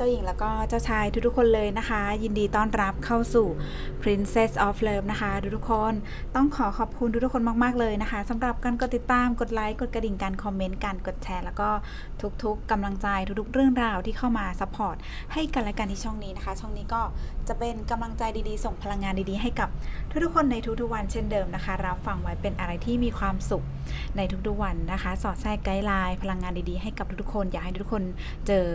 เจ้าหญิงแล้วก็เจ้าชายทุกๆคนเลยนะคะ ยินดีต้อนรับเข้าสู่ Princess of Love นะคะทุกๆคนต้องขอขอบคุณทุกๆคนมากๆเลยนะคะสำหรับการกดติดตามกดไลค์กดกระดิ่งการคอมเมนต์การกดแชร์ แล้วก็ทุกๆกำลังใจทุกๆเรื่องราวที่เข้ามาซัพพอร์ตให้กันและกันที่ช่องนี้นะคะ ช่องนี้ก็จะเป็นกำลังใจดีๆ ส่งพลังงานดีๆ ให้กับทุกๆคนในทุกๆวันเช่นเดิมนะคะรับฟังไว้เป็นอะไรที่มีความสุขในทุกๆวันนะคะ สอดแทรกไกด์ไลน์พลังงานดีๆให้กับทุกๆคน อยากให้ทุกๆคนเจอ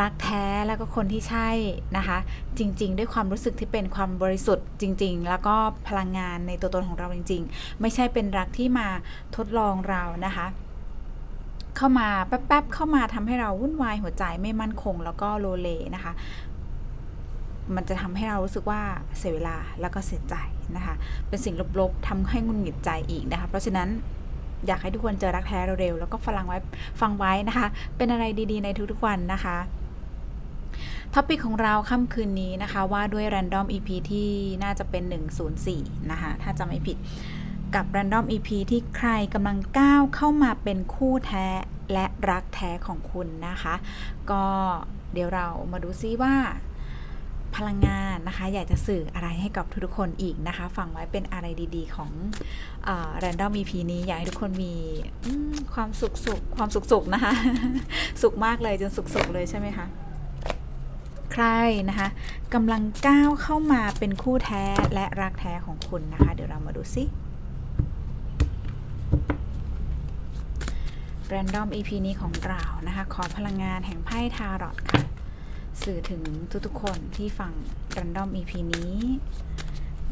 รักแท้แล้วก็คนที่ใช่นะคะ จริง ๆ ด้วยความรู้สึกที่เป็นความบริสุทธิ์จริง ๆ แล้วก็พลังงานในตัวตนของเราจริง ๆ ไม่ใช่เป็นรักที่มาทดลองเรานะคะ เข้ามาแป๊บๆเข้ามาทำให้เราวุ่นวายหัวใจไม่มั่นคง แล้วก็โลเลนะคะ มันจะทำให้เรารู้สึกว่าเสียเวลาแล้วก็เสียใจนะคะ เป็นสิ่งลบๆทำให้งุนหงิดใจอีกนะคะ เพราะฉะนั้น อยากให้ทุกคนเจอรักแท้เร็วๆแล้วก็ฟังไว้ฟังไว้นะคะ เป็นอะไรดีๆ ในทุกๆวันนะคะท็อปิกของเราค่ำคืนนี้นะคะ ว่าด้วย Random EP ที่น่าจะเป็น 104 นะคะ ถ้าจะไม่ผิดกับ Random EP ที่ใครกำลังก้าวเข้ามาเป็นคู่แท้และรักแท้ของคุณนะคะ ก็เดี๋ยวเรามาดูซิว่า พลังงานนะคะ อยากจะสื่ออะไรให้กับทุกๆคนอีกนะคะ ฟังไว้เป็นอะไรดีๆ ของเอ่อ Random EP นี้ อยากให้ทุกคนมีมความสุขสุขความสุขสุขนะคะ สุขมากเลยจนสุขสุขเลยใช่ไหมคะใครนะคะกำลังก้าวเข้ามาเป็นคู่แท้และรักแท้ของคุณนะคะ เดี๋ยวเรามาดูซิ Random EP นี้ของเรานะคะ ขอพลังงานแห่งไพ่ทารอตค่ะ สื่อถึงทุกๆคนที่ฟัง Random EP นี้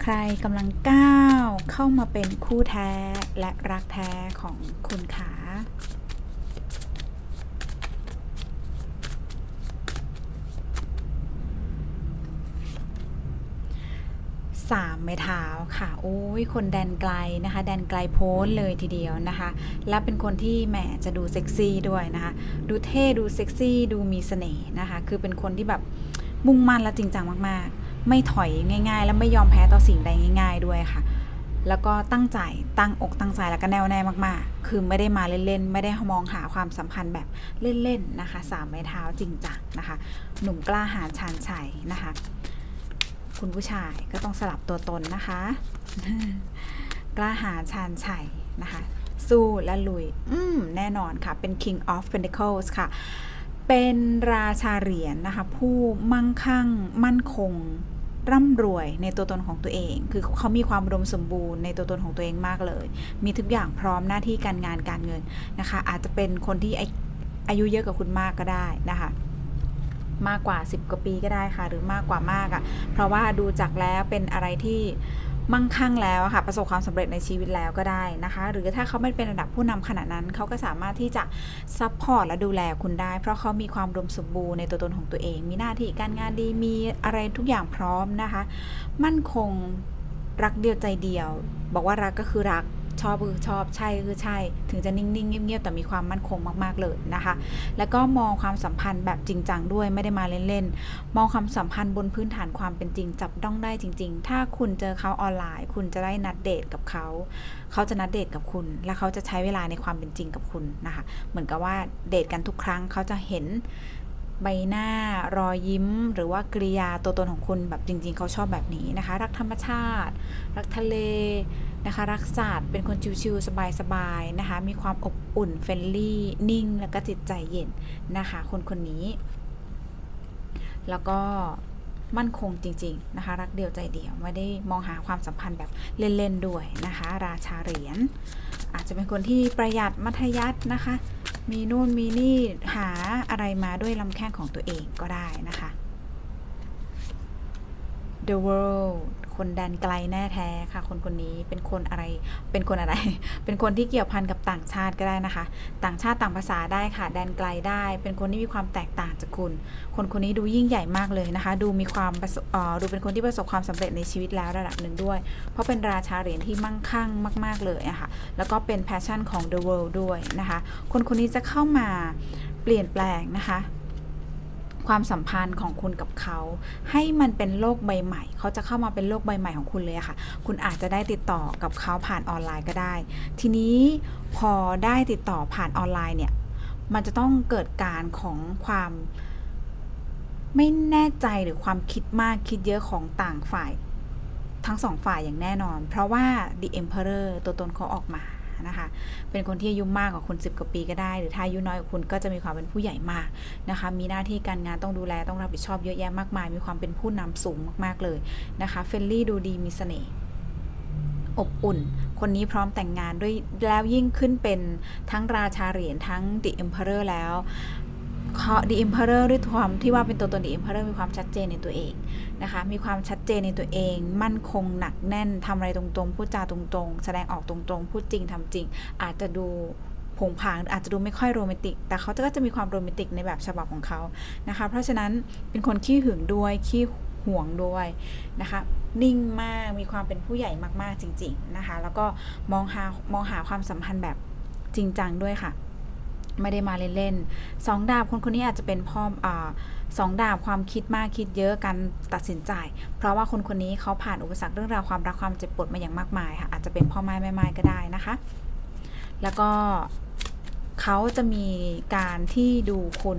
ใครกำลังก้าวเข้ามาเป็นคู่แท้และรักแท้ของคุณขา สามไม้เท้าค่ะ โอ้ยคนแดนไกลนะคะ แดนไกลโพ้นเลยทีเดียวนะคะ และเป็นคนที่แหมจะดูเซ็กซี่ด้วยนะคะ ดูเท่ดูเซ็กซี่ดูมีเสน่ห์นะคะ คือเป็นคนที่แบบมุ่งมั่นและจริงจังมากๆ ไม่ถอยง่าย ๆ และไม่ยอมแพ้ต่อสิ่งใดง่าย ๆ ด้วยค่ะ แล้วก็ตั้งใจตั้งอกตั้งใจแล้วก็แน่วแน่มากๆ คือไม่ได้มาเล่นๆไม่ได้มองหาความสัมพันธ์แบบเล่นๆนะคะสามไม้เท้าจริงจังนะคะ หนุ่มกล้าหาญชาญชัยนะคะ คุณผู้ชายก็ต้องสลับตัวตนนะคะ กล้าหาญชาญชัยนะคะ สู้และลุย อืมแน่นอนค่ะ เป็น King of Pentacles ค่ะ เป็นราชาเหรียญนะคะ ผู้มั่งคั่ง มั่นคงร่ำรวยในตัวตนของตัวเอง คือเขามีความอุดมสมบูรณ์ในตัวตนของตัวเองมากเลย มีทุกอย่างพร้อมหน้าที่การงานการเงินนะคะ อาจจะเป็นคนที่อายุเยอะกว่าคุณมากก็ได้นะคะ มากกว่า 10 กว่าปีก็ได้ค่ะ หรือมากกว่ามากอะ่ะ เพราะว่าดูจากแล้วเป็นอะไรที่มั่งคั่งแล้วค่ะประสบความสำเร็จในชีวิตแล้วก็ได้นะคะ หรือถ้าเขาไม่เป็นระดับผู้นำขนาดนั้นเขาก็สามารถที่จะซัพพอร์ตและดูแลคุณได้ เพราะเขามีความรวมสมบูรณ์ในตัวตนของตัวเอง มีหน้าที่การงานดีมีอะไรทุกอย่างพร้อมนะคะ มั่นคงรักเดียวใจเดียว บอกว่ารักก็คือรัก ชอบคือชอบใช่คือใช่ ถึงจะนิ่งๆ เงียบๆ แต่มีความมั่นคงมากๆเลยนะคะ แล้วก็มองความสัมพันธ์แบบจริงจังด้วยไม่ได้มาเล่นๆ มองความสัมพันธ์บนพื้นฐานความเป็นจริง จับต้องได้จริง ๆ ถ้าคุณเจอเขาออนไลน์ คุณจะได้นัดเดทกับเขา เขาจะนัดเดทกับคุณ และเขาจะใช้เวลาในความเป็นจริงกับคุณนะคะ เหมือนกับว่าเดทกันทุกครั้งเขาจะเห็น ใบหน้ารอยยิ้ม หรือว่ากริยาตัวตนของคุณแบบจริง ๆ เขาชอบแบบนี้นะคะ รักธรรมชาติ รักทะเลนะคะ รักศาสตร์เป็นคนชิวๆสบายๆนะคะ มีความอบอุ่นเฟรนลี่นิ่ง แล้วก็จิตใจเย็นนะคะ คนคนนี้ แล้วก็มั่นคงจริง ๆ นะคะ รักเดียวใจเดียวไม่ได้มองหาความสัมพันธ์แบบเล่น ๆ ด้วยนะคะ ราชาเหรียญ จจะเป็นคนที่ประหยัดมัธยัตินะคะ มีนู่นมีนี่หาอะไรมาด้วยลำแข้งของตัวเองก็ได้นะคะ The World คนแดนไกลแน่แท้ค่ะ คนคนนี้เป็นคนอะไร เป็นคนอะไร เป็นคนที่เกี่ยวพันกับต่างชาติก็ได้นะคะ ต่างชาติต่างภาษาได้ค่ะ แดนไกลได้ เป็นคนที่มีความแตกต่างจากคุณ คนคนนี้ดูยิ่งใหญ่มากเลยนะคะ ดูมีความอ่อดูเป็นคนที่ประสบความสำเร็จในชีวิตแล้วระดับหนึ่งด้วย เพราะเป็นราชาเหรียญที่มั่งคั่งมาก ๆเลยอะค่ะ แล้วก็เป็นแพชชั่นของ The World ด้วยนะคะ คนคนนี้จะเข้ามาเปลี่ยนแปลงนะคะ ความสัมพันธ์ของคุณกับเขา ให้มันเป็นโลกใบใหม่ เขาจะเข้ามาเป็นโลกใบใหม่ของคุณเลยค่ะ คุณอาจจะได้ติดต่อกับเขาผ่านออนไลน์ก็ได้ ทีนี้พอได้ติดต่อผ่านออนไลน์เนี่ย มันจะต้องเกิดการของความไม่แน่ใจหรือความคิดมากคิดเยอะของต่างฝ่าย ทั้งสองฝ่ายอย่างแน่นอน เพราะว่า The Emperor ตัวตนเขาออกมา นะคะ เป็นคนที่อายุมากกว่าคุณ 10 กว่าปีก็ได้ หรือถ้าอายุน้อยกว่าคุณก็จะมีความเป็นผู้ใหญ่มากนะคะ มีหน้าที่การงานต้องดูแลต้องรับผิดชอบเยอะแยะมากมาย มีความเป็นผู้นำสูงมากๆเลยนะคะเฟลลี่ดูดีมีเสน่ห์อบอุ่น คนนี้พร้อมแต่งงานด้วยแล้วยิ่งขึ้นเป็นทั้งราชาเหรียญทั้ง The Emperor แล้ว เขา The Emperor ด้วยความที่ว่าเป็นตัวตน The Emperor มีความชัดเจนในตัวเองนะคะ มีความชัดเจนในตัวเอง มั่นคงหนักแน่นทำอะไรตรงๆ พูดจาตรงๆ แสดงออกตรงๆ พูดจริงทำจริง อาจจะดูผงผางอาจจะดูไม่ค่อยโรแมนติก แต่เขาก็จะมีความโรแมนติกในแบบฉบับของเขานะคะ เพราะฉะนั้นเป็นคนขี้หึงด้วยขี้ห่วงด้วยนะคะ นิ่งมากมีความเป็นผู้ใหญ่มากๆจริง ๆนะคะ แล้วก็มองหามองหาความสัมพันธ์แบบจริงจังด้วยค่ะ ไม่ได้มาเล่นๆสองดาบคนคนนี้อาจจะเป็นพ่ออาสองดาบความคิดมากคิดเยอะการตัดสินใจ เพราะว่าคนคนนี้เขาผ่านอุปสรรคเรื่องราวความรักความเจ็บปวดมาอย่างมากมายค่ะอาจจะเป็นพ่อไม้แม่ไม้ก็ได้นะคะ แล้วก็เขาจะมีการที่ดูคุณ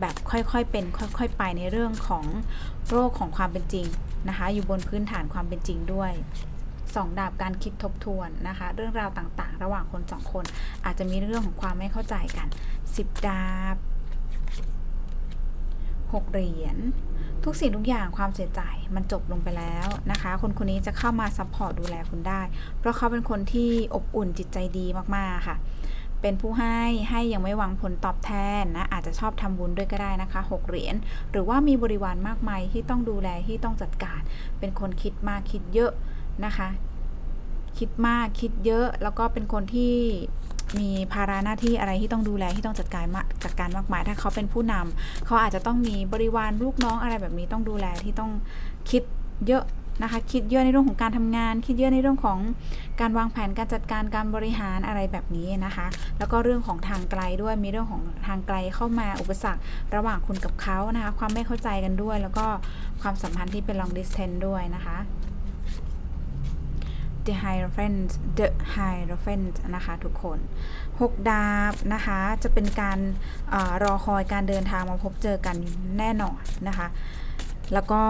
แบบค่อยๆเป็นค่อยๆไปในเรื่องของโรคของความเป็นจริงนะคะ อยู่บนพื้นฐานความเป็นจริงด้วย สองดาบการคิดทบทวนนะคะ เรื่องราวต่างๆ ระหว่างคนสองคน อาจจะมีเรื่องของความไม่เข้าใจกันสิบดาบหกเหรียญทุกสิ่งทุกอย่างความเสียใจมันจบลงไปแล้วนะคะ คนคนนี้จะเข้ามาซัพพอร์ตดูแลคุณได้ เพราะเขาเป็นคนที่อบอุ่นจิตใจดีมากๆค่ะ เป็นผู้ให้ให้ยังไม่หวังผลตอบแทนนะ อาจจะชอบทำบุญด้วยก็ได้นะคะหกเหรียญหรือว่ามีบริวารมากมายที่ต้องดูแลที่ต้องจัดการ เป็นคนคิดมากคิดเยอะ นะคะ คิดมากคิดเยอะแล้วก็เป็นคนที่มีภาระหน้าที่อะไรที่ต้องดูแลที่ต้องจัดการมาจัดการมากมายถ้าเขาเป็นผู้นำเขาอาจจะต้องมีบริวารลูกน้องอะไรแบบนี้ต้องดูแลที่ต้องคิดเยอะนะคะ คิดเยอะในเรื่องของการทำงาน คิดเยอะในเรื่องของการวางแผนการจัดการการบริหารอะไรแบบนี้นะคะ แล้วก็เรื่องของทางไกลด้วยมีเรื่องของทางไกลเข้ามาอุปสรรคระหว่างคุณกับเขานะคะ ความไม่เข้าใจกันด้วย แล้วก็ความสัมพันธ์ที่เป็น long distance ด้วยนะคะ The Hierophant The Hierophant นะคะทุกคน 6 ดาบนะคะจะเป็นการอรอคอยการเดินทางมาพบเจอกันแน่นอนนะคะ แล้วก็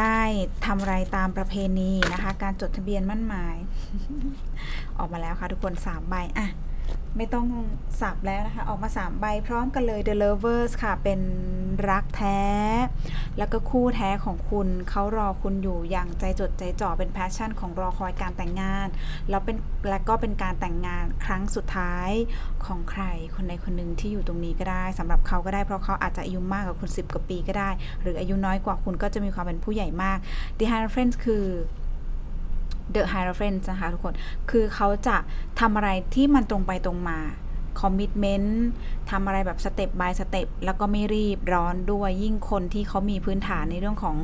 ได้ทำอะไรตามประเพณีนะคะ การจดทะเบียนมั่นหมาย ออกมาแล้วค่ะทุกคน3ใบอะ ไม่ต้องสับแล้วนะคะ ออกมา 3 ใบพร้อมกันเลย The Lovers ค่ะ เป็นรักแท้ แล้วก็คู่แท้ของคุณเขารอคุณอยู่อย่างใจจดใจจ่อเป็นแพชชั่นของรอคอยการแต่งงาน แล้วเป็นและก็เป็นการแต่งงานครั้งสุดท้ายของใครคนใดคนหนึ่งที่อยู่ตรงนี้ก็ได้สำหรับเขาก็ได้เพราะเขาอาจจะอายุมากกว่าคุณ 10 กว่าปีก็ได้ หรืออายุน้อยกว่าคุณก็จะมีความเป็นผู้ใหญ่มาก The High Friends คือ The Hierophant นะคะทุกคน คือเขาจะทำอะไรที่มันตรงไปตรงมาคอมมิ t เมนต์ทำอะไรแบบสเต็ป by สเต็ปแล้วก็ไม่รีบร้อนด้วยยิ่งคนที่เขามีพื้นฐานในเรื่องของ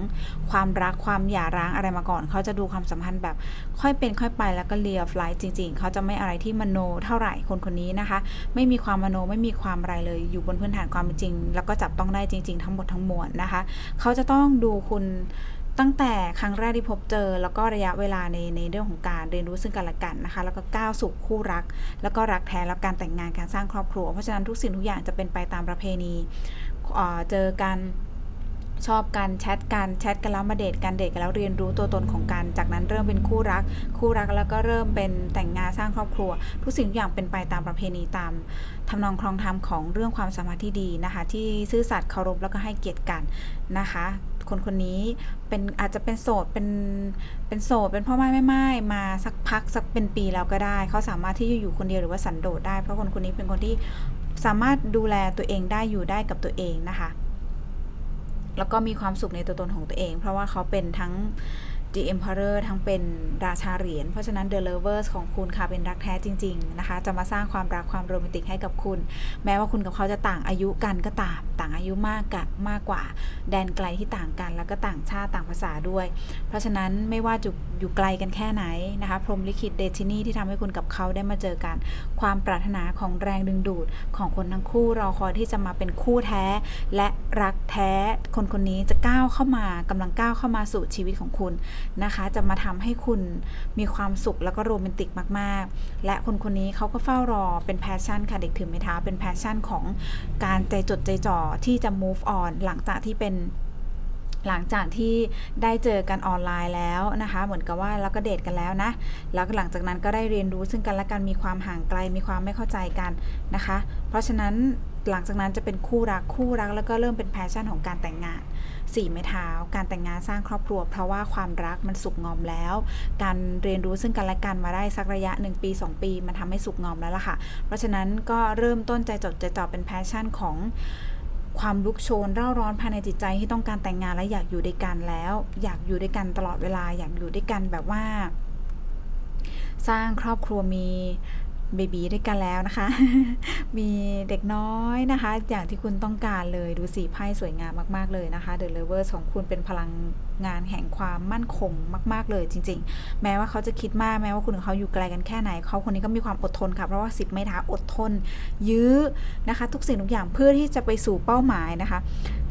ความรักความหย่าร้างอะไรมาก่อน เขาจะดูความสัมพันธ์แบบค่อยเป็นค่อยไปแล้วก็เลียฟไลท์จริง ๆ เขาจะไม่อะไรที่มโนเท่าไหร่คนคนนี้นะคะ ไม่มีความมโนไม่มีความอะไรเลย อยู่บนพื้นฐานความจริง แล้วก็จับต้องได้จริง ๆ ทั้งหมดทั้งมวลนะคะ เขาจะต้องดูคุณ ตั้งแต่ครั้งแรกที่พบเจอ แล้วก็ระยะเวลาในในเรื่องของการเรียนรู้ซึ่งกันและกันนะคะ แล้วก็ก้าวสู่คู่รัก แล้วก็รักแท้แล้วการแต่งงานการสร้างครอบครัว เพราะฉะนั้นทุกสิ่งทุกอย่างจะเป็นไปตามประเพณีเอ่อเจอกัน ชอบกันแชทกันแชทกันแล้วมาเดทกันเดทกันแล้วเรียนรู้ตัวตนของกัน จากนั้นเริ่มเป็นคู่รัก คู่รักแล้วก็เริ่มเป็นแต่งงานสร้างครอบครัว ทุกสิ่งทุกอย่างเป็นไปตามประเพณีตามทำนองครองธรรมของเรื่องความสัมพันธ์ที่ดีนะคะ ที่ซื่อสัตย์เคารพแล้วก็ให้เกียรติกันนะคะคนคนนี้เป็นอาจจะเป็นโสดเป็นเป็นโสดเป็นพ่อไม้แม่ไม้มาสักพักสักเป็นปีแล้วก็ได้ เขาสามารถที่จะอยู่คนเดียวหรือว่าสันโดษได้ เพราะคนคนนี้เป็นคนที่สามารถดูแลตัวเองได้อยู่ได้กับตัวเองนะคะ แล้วก็มีความสุขในตัวตนของตัวเอง เพราะว่าเขาเป็นทั้ง The Emperor ทั้งเป็นราชาเหรียญ เพราะฉะนั้น The Lovers ของคุณค่ะเป็นรักแท้จริง ๆ นะคะ จะมาสร้างความรักความโรแมนติกให้กับคุณ แม้ว่าคุณกับเขาจะต่างอายุกันก็ตาม ต่างอายุมากกะมากกว่า แดนไกลที่ต่างกัน แล้วก็ต่างชาติต่างภาษาด้วย เพราะฉะนั้นไม่ว่าจะอยู่ไกลกันแค่ไหนนะคะ พรมลิขิตเดชินีที่ทำให้คุณกับเขาได้มาเจอกัน ความปรารถนาของแรงดึงดูดของคนทั้งคู่รอคอยที่จะมาเป็นคู่แท้ และรักแท้คนคนนี้จะก้าวเข้ามากำลังก้าวเข้ามาสู่ชีวิตของคุณนะคะ จะมาทำให้คุณมีความสุขแล้วก็โรแมนติกมาก ๆ และคนคนนี้เขาก็เฝ้ารอเป็นแพชชั่นค่ะเด็กถือไม้เท้าเป็นแพชชั่นของการใจจดใจจ่อที่จะ move on หลังจากที่เป็นหลังจากที่ได้เจอกันออนไลน์แล้วนะคะ เหมือนกับว่าเราก็เดทกันแล้วนะ แล้วหลังจากนั้นก็ได้เรียนรู้ซึ่งกันและกันมีความห่างไกลมีความไม่เข้าใจกันนะคะ เพราะฉะนั้นหลังจากนั้นจะเป็นคู่รักคู่รักแล้วก็เริ่มเป็นแพชชั่นของการแต่งงาน สี่ไม้เท้า การแต่งงานสร้างครอบครัว เพราะว่าความรักมันสุกงอมแล้ว การเรียนรู้ซึ่งกันและกันมาได้สักระยะ 1 ปี 2 ปี มันทำให้สุกงอมแล้วล่ะค่ะ เพราะฉะนั้นก็เริ่มต้นใจจดใจจ่อเป็นแพชชั่นของความลุกโชนเร่าร้อนภายในจิตใจที่ต้องการแต่งงานและอยากอยู่ด้วยกันแล้ว อยากอยู่ด้วยกันตลอดเวลาอยากอยู่ด้วยกันแบบว่า สร้างครอบครัวมี เบบีด้วยกันแล้วนะคะ มีเด็กน้อยนะคะ อย่างที่คุณต้องการเลยดูสีไพ่สวยงามมาก ๆ เลยนะคะ The Lovers ของคุณเป็นพลังงานแห่งความมั่นคงมาก ๆ เลยจริง ๆ แม้ว่าเขาจะคิดมากแม้ว่าคุณกับเขาอยู่ไกลกันแค่ไหน เขาคนนี้ก็มีความอดทนค่ะเพราะว่าสิบไม้เท้าอดทน ยื้อนะคะ ทุกสิ่งทุกอย่างเพื่อที่จะไปสู่เป้าหมายนะคะ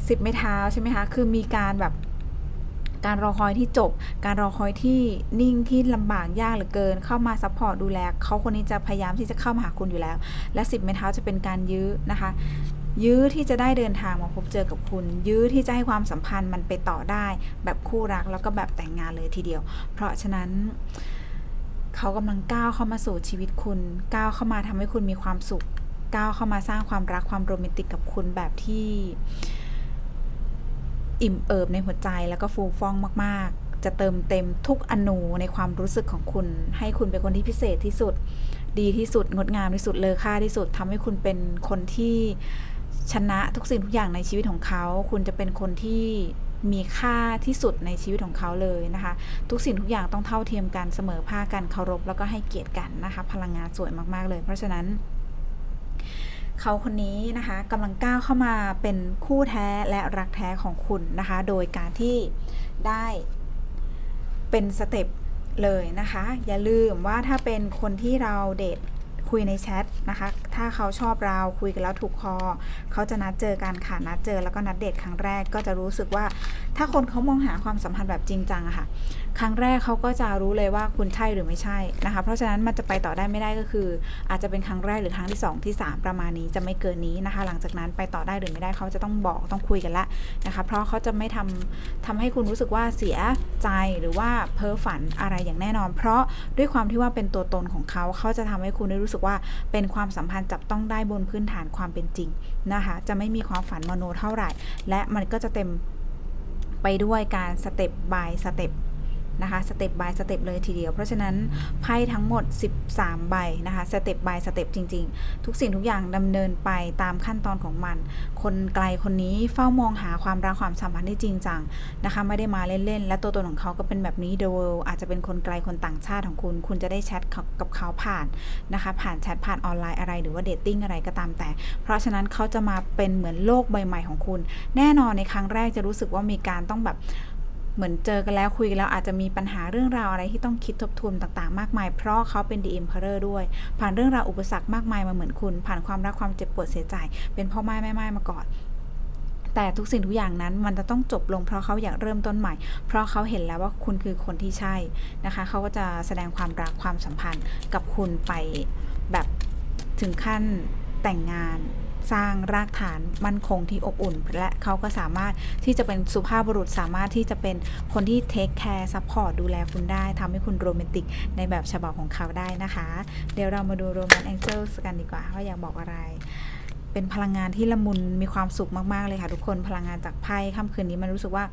สิบไม้เท้าใช่ไหมคะคือมีการแบบ การรอคอยที่จบ การรอคอยที่นิ่งที่ลำบากยากเหลือเกิน เข้ามาซัพพอร์ตดูแลเขาคนนี้จะพยายามที่จะเข้ามาหาคุณอยู่แล้ว และสิบไม้เท้าจะเป็นการยื้อนะคะ ยื้อที่จะได้เดินทางมาพบเจอกับคุณ ยื้อที่จะให้ความสัมพันธ์มันไปต่อได้ แบบคู่รักแล้วก็แบบแต่งงานเลยทีเดียว เพราะฉะนั้นเขากำลังก้าวเข้ามาสู่ชีวิตคุณ ก้าวเข้ามาทำให้คุณมีความสุข ก้าวเข้ามาสร้างความรักความโรแมนติกกับคุณแบบที่ อิ่มเอิบในหัวใจแล้วก็ฟูฟ่องมากๆ จะเติมเต็มทุกอนูในความรู้สึกของคุณ ให้คุณเป็นคนที่พิเศษที่สุด ดีที่สุด งดงามที่สุดเลอค่าที่สุดทำให้คุณเป็นคนที่ชนะทุกสิ่งทุกอย่างในชีวิตของเขา คุณจะเป็นคนที่มีค่าที่สุดในชีวิตของเขาเลยนะคะ ทุกสิ่งทุกอย่างต้องเท่าเทียมกันเสมอภาคกันเคารพแล้วก็ให้เกียรติกันนะคะ พลังงานสวยมากๆเลย เพราะฉะนั้น เขาคนนี้นะคะกำลังก้าวเข้ามาเป็นคู่แท้และรักแท้ของคุณนะคะ โดยการที่ได้เป็นสเต็ปเลยนะคะ อย่าลืมว่าถ้าเป็นคนที่เราเดทคุยในแชทนะคะ ถ้าเขาชอบเราคุยกันแล้วถูกคอ เขาจะนัดเจอกันค่ะนัดเจอแล้วก็นัดเดทครั้งแรกก็จะรู้สึกว่า ถ้าคนเขามองหาความสัมพันธ์แบบจริงจังอะค่ะ ครั้งแรกเขาก็จะรู้เลยว่าคุณใช่หรือไม่ใช่นะคะ เพราะฉะนั้นมันจะไปต่อได้ไม่ได้ก็คือ อาจจะเป็นครั้งแรกหรือครั้งที่ 2 ที่ 3 ประมาณนี้จะไม่เกินนี้นะคะ หลังจากนั้นไปต่อได้หรือไม่ได้เขาจะต้องบอกต้องคุยกันละนะคะ เพราะเขาจะไม่ทำทำให้คุณรู้สึกว่าเสียใจหรือว่าเพ้อฝันอะไรอย่างแน่นอน เพราะด้วยความที่ว่าเป็นตัวตนของเขาเขาจะทำให้คุณได้รู้สึกว่าเป็นความสัมพันธ์จับต้องได้บนพื้นฐานความเป็นจริงนะคะ จะไม่มีความฝันมโนเท่าไหร่ และมันก็จะเต็มไปด้วยการสเต็ป by สเต็ป นะคะสเต็ป by สเต็ปเลยทีเดียว เพราะฉะนั้นไพ่ทั้งหมด 13 ใบนะคะสเต็ป by สเต็ปจริง ๆ ทุกสิ่งทุกอย่างดำเนินไปตามขั้นตอนของมัน คนไกลคนนี้เฝ้ามองหาความรักความสัมพันธ์ที่จริงจังนะคะไม่ได้มาเล่นๆ และตัวตนของเขาก็เป็นแบบนี้ the world อาจจะเป็นคนไกลคนต่างชาติของคุณ คุณจะได้แชทกับเขาผ่านนะคะผ่านแชทผ่านออนไลน์อะไรหรือว่าเดทติ้งอะไรก็ตามแต่ เพราะฉะนั้นเขาจะมาเป็นเหมือนโลกใบใหม่ของคุณ แน่นอนในครั้งแรกจะรู้สึกว่ามีการต้องแบบ เหมือนเจอกันแล้วคุยกันแล้วอาจจะมีปัญหาเรื่องราวอะไรที่ต้องคิดทบทวนต่างๆ มากมาย เพราะเขาเป็น The Emperor ด้วย ผ่านเรื่องราวอุปสรรคมากมายมาเหมือนคุณ ผ่านความรักความเจ็บปวดเสียใจ เป็นพ่อไม้แม่ไม้มาก่อนแต่ทุกสิ่งทุกอย่างนั้นมันจะต้องจบลงเพราะเขาอยากเริ่มต้นใหม่ เพราะเขาเห็นแล้วว่าคุณคือคนที่ใช่นะคะเขาก็จะแสดงความรักความสัมพันธ์กับคุณไปแบบถึงขั้นแต่งงาน สร้างรากฐานมั่นคงที่อบอุ่น และเขาก็สามารถที่จะเป็นสุภาพบุรุษสามารถที่จะเป็นคนที่เทคแคร์ซัพพอร์ตดูแลคุณได้ทำให้คุณโรแมนติกในแบบฉบับของเขาได้นะคะ เดี๋ยวเรามาดูโรแมนแองเจิลกันดีกว่าว่าอยากบอกอะไรเป็นพลังงานที่ละมุนมีความสุขมาก ๆ เลยค่ะทุกคนพลังงานจากไพ่ค่ำคืนนี้มันรู้สึกว่า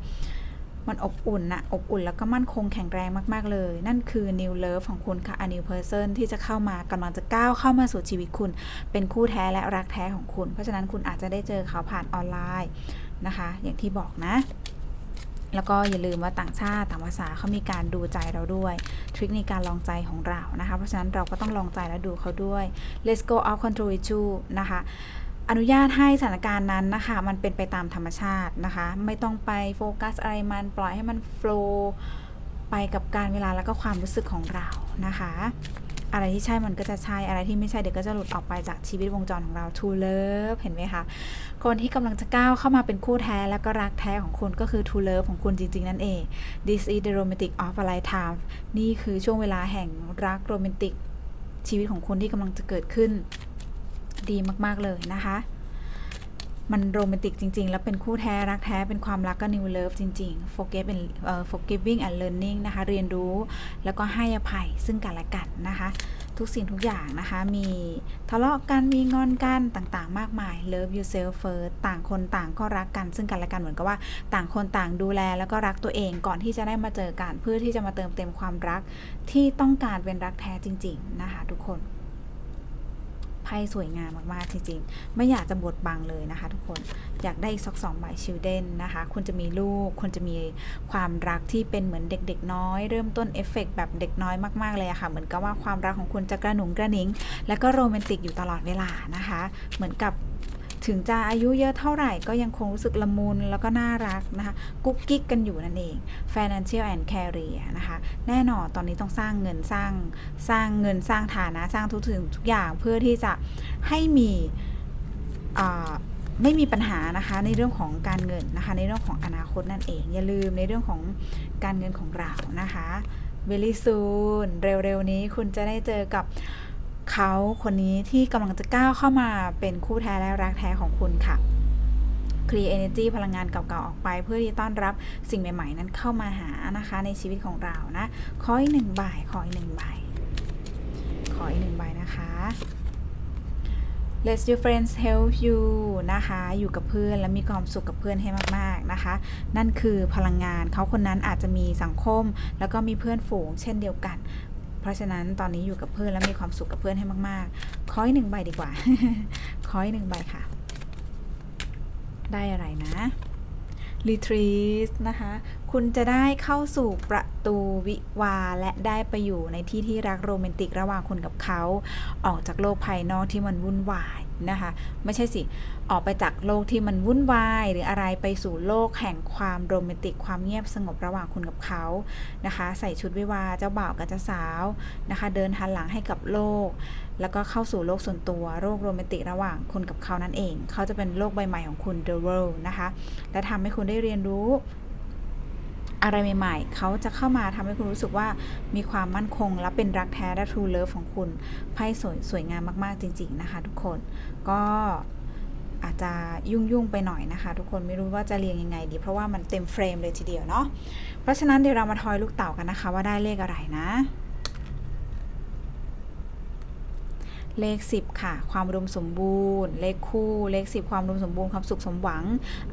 มันอบอุ่นนะอบอุ่นแล้วก็มั่นคงแข็งแรงมาก ๆ เลย นั่นคือ new love ของคุณค่ะ a new person ที่จะเข้ามากำลังจะก้าวเข้ามาสู่ชีวิตคุณ เป็นคู่แท้และรักแท้ของคุณ เพราะฉะนั้นคุณอาจจะได้เจอเขาผ่านออนไลน์นะคะ อย่างที่บอกนะแล้วก็อย่าลืมว่าต่างชาติต่างภาษาเขามีการดูใจเราด้วย ทริคในการลองใจของเรานะคะ เพราะฉะนั้นเราก็ต้องลองใจและดูเขาด้วย let's go out control issue นะคะ อนุญาตให้สถานการณ์นั้นนะคะ มันเป็นไปตามธรรมชาตินะคะ ไม่ต้องไปโฟกัสอะไรมันปล่อยให้มันโฟล์ไปกับการเวลาแล้วก็ความรู้สึกของเรานะคะ อะไรที่ใช่มันก็จะใช่อะไรที่ไม่ใช่เดี๋ยวก็จะหลุดออกไปจากชีวิตวงจรของเรา True Love เห็นไหมคะคนที่กำลังจะก้าวเข้ามาเป็นคู่แท้และก็รักแท้ของคุณก็คือ True Love ของคุณจริง ๆ นั่นเอง This is the romantic of a lifetime นี่คือช่วงเวลาแห่งรักโรแมนติกชีวิตของคุณที่กำลังจะเกิดขึ้น ดีมากๆเลยนะคะ มันโรแมนติกจริง ๆ แล้วเป็นคู่แท้รักแท้เป็นความรักก็ new love จริง ๆ forgive and เอ่อ forgiving and learning นะคะ เรียนรู้แล้วก็ให้อภัยซึ่งกันและกันนะคะ ทุกสิ่งทุกอย่างนะคะ มีทะเลาะกันมีงอนกันต่างๆ มากมาย love yourself first ต่างคนต่างก็รักกันซึ่งกันและกันเหมือนกับว่า ต่างคนต่างดูแลแล้วก็รักตัวเองก่อนที่จะได้มาเจอกันเพื่อที่จะมาเติมเต็มความรักที่ต้องการเป็นรักแท้จริง ๆ นะคะ ทุกคน พ่สวยงามมากๆจริงๆ ไม่อยากจะบดบังเลยนะคะ ทุกคนอยากได้อีกสักสองใบชิลเดนนะคะคุณจะมีลูกคุณจะมีความรักที่เป็นเหมือนเด็กๆ น้อย เริ่มต้นเอฟเฟกต์แบบเด็กน้อยมากๆเลยอะค่ะ เหมือนกับว่าความรักของคุณจะกระหนุงกระหนิง และก็โรแมนติกอยู่ตลอดเวลานะคะ เหมือนกับ ถึงจะอายุเยอะเท่าไหร่ก็ยังคงรู้สึกละมุนแล้วก็น่ารักนะคะ กุ๊กกิ๊กกันอยู่นั่นเอง financial and career นะคะ แน่นอนตอนนี้ต้องสร้างเงินสร้างสร้างเงินสร้างฐานะสร้างทุกสิ่งทุกอย่างเพื่อที่จะให้มีไม่มีปัญหานะคะในเรื่องของการเงินนะคะ ในเรื่องของอนาคตนั่นเอง อย่าลืมในเรื่องของการเงินของเรานะคะ very soon เร็วๆนี้คุณจะได้เจอกับ เขาคนนี้ที่กำลังจะก้าวเข้ามาเป็นคู่แท้และรักแท้ของคุณค่ะคลียร์ energy พลังงานเก่าๆ ออกไป เพื่อที่ต้อนรับสิ่งใหม่ ๆ นั้นเข้ามาหานะคะในชีวิตของเรานะขออีกหนึ่งใบขออีกหนึ่งใบขออีกหนึ่งใบนะคะ Let your friends help you นะคะ อยู่กับเพื่อนและมีความสุขกับเพื่อนให้มากๆนะคะ นั่นคือพลังงานเขาคนนั้นอาจจะมีสังคม แล้วก็มีเพื่อนฝูงเช่นเดียวกัน เพราะฉะนั้นตอนนี้อยู่กับเพื่อนและมีความสุขกับเพื่อนให้มากๆขออีกหนึ่งใบดีกว่าขออีกหนึ่งใบค่ะ ได้อะไรนะ Retreat นะคะ คุณจะได้เข้าสู่ประตูวิวาและได้ไปอยู่ในที่ที่รักโรแมนติกระหว่างคุณกับเขา ออกจากโลกภายนอกที่มันวุ่นวายนะคะ ไม่ใช่สิ ออกไปจากโลกที่มันวุ่นวาย หรืออะไรไปสู่โลกแห่งความโรแมนติกความเงียบสงบระหว่างคุณกับเขานะคะ ใส่ชุดวิวาเจ้าบ่าวกับเจ้าสาวนะคะ เดินหันหลังให้กับโลก แล้วก็เข้าสู่โลกส่วนตัวโลกโรแมนติกระหว่างคุณกับเขานั่นเอง เขาจะเป็นโลกใบใหม่ของคุณ the world นะคะ และทำให้คุณได้เรียนรู้อะไรใหม่ๆ เขาจะเข้ามาทำให้คุณรู้สึกว่ามีความมั่นคง และเป็นรักแท้และ true love ของคุณ ไพ่สวยสวยงามมากๆจริง ๆ นะคะทุกคน ก็ อาจจะยุ่งๆไปหน่อยนะคะ ทุกคนไม่รู้ว่าจะเรียงยังไงดี เพราะว่ามันเต็มเฟรมเลยทีเดียวเนาะเพราะฉะนั้นเดี๋ยวเรามาทอยลูกเต่ากันนะคะว่าได้เลขอะไรนะ เลข 10 ค่ะ ความอุดมสมบูรณ์ เลขคู่ เลข 10 ความอุดมสมบูรณ์ความสุขสมหวัง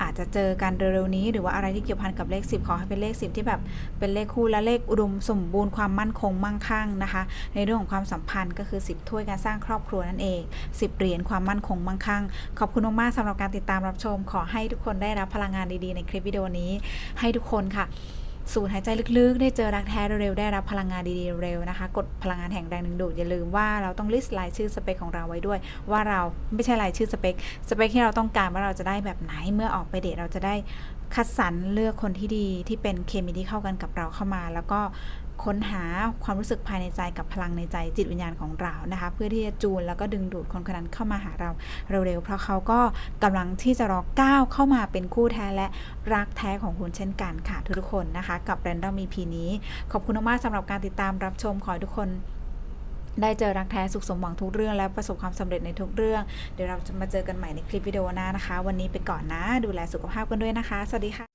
อาจจะเจอกันเร็วๆนี้ หรือว่าอะไรที่เกี่ยวพันกับเลข 10 ขอให้เป็นเลข 10 ที่แบบเป็นเลขคู่และเลขอุดมสมบูรณ์ความมั่นคงมั่งคั่งนะคะ ในเรื่องของความสัมพันธ์ก็คือ 10 ถ้วยการสร้างครอบครัวนั่นเอง 10 เหรียญความมั่นคงมั่งคั่ง ขอบคุณมากๆสำหรับการติดตามรับชม ขอให้ทุกคนได้รับพลังงานดีๆ ในคลิปวิดีโอนี้ ให้ทุกคนค่ะ สูดหายใจลึกๆ ได้เจอรักแท้เร็วๆ ได้รับพลังงานดีๆ เร็วนะคะ กดพลังงานแห่งแรงดึงดูดอย่าลืมว่าเราต้องลิสต์รายชื่อสเปคของเราไว้ด้วย ว่าเราไม่ใช่รายชื่อสเปค สเปคที่เราต้องการว่าเราจะได้แบบไหน เมื่อออกไปเดทเราจะได้ คัดสรรเลือกคนที่ดีที่เป็นเคมีที่เข้ากันกับเราเข้ามา แล้วก็ค้นหาความรู้สึกภายในใจกับพลังในใจจิตวิญญาณของเรานะคะ เพื่อที่จะจูนแล้วก็ดึงดูดคนคนนั้นเข้ามาหาเราเร็วๆ เพราะเขาก็กำลังที่จะรอก้าวเข้ามาเป็นคู่แท้และรักแท้ของคุณเช่นกันค่ะทุกคนนะคะ กับ Random EP นี้ ขอบคุณมากสำหรับการติดตามรับชมขอให้ทุกคน ได้เจอรักแท้สุขสมหวังทุกเรื่องและประสบความสำเร็จในทุกเรื่อง เดี๋ยวเราจะมาเจอกันใหม่ในคลิปวิดีโอหน้านะคะ วันนี้ไปก่อนนะ ดูแลสุขภาพกันด้วยนะคะ สวัสดีค่ะ